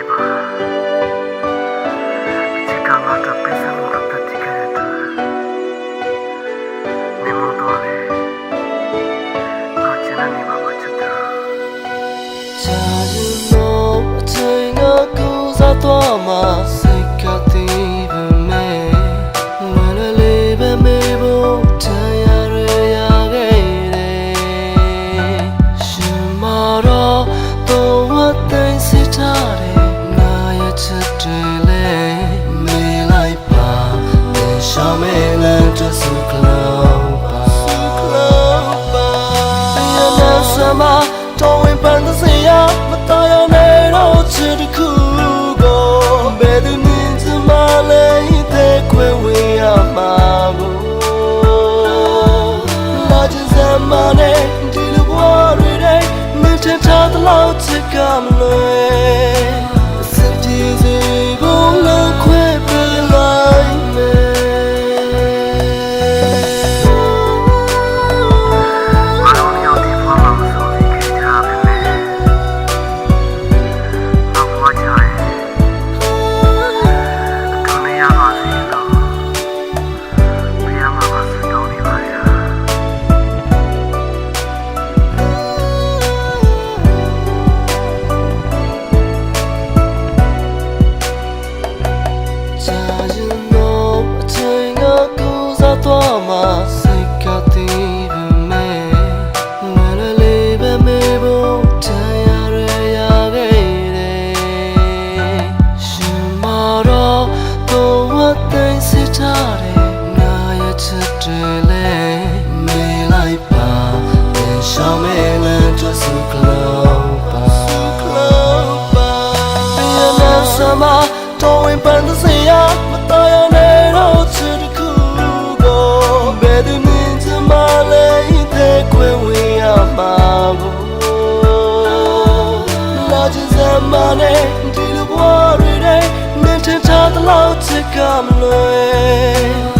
えば時間はたっぷり寒かった時間やった根元はねこちらには待ちた자주노 즐겁고 사토마 မှာတော်ဝင်ပန်းစင်ရမတရားနဲ့တော့ချစ်တခုကိုဘယ်သူမြင်စမလဲတဲ့ခွေဝေးရမှာဘူးလာချင်စမ်းမနဲ့ဒီလိုဘဝတွေတိုင်းမထင်ထားသလောက်ချစ်ကမ ထားတယ်ငါရဲ့ချစ်တယ်လေမေးလိုက်ပါရှောင်းမဲလန်ထွက်စုကလ တလို့ချစ်ကမလွယ်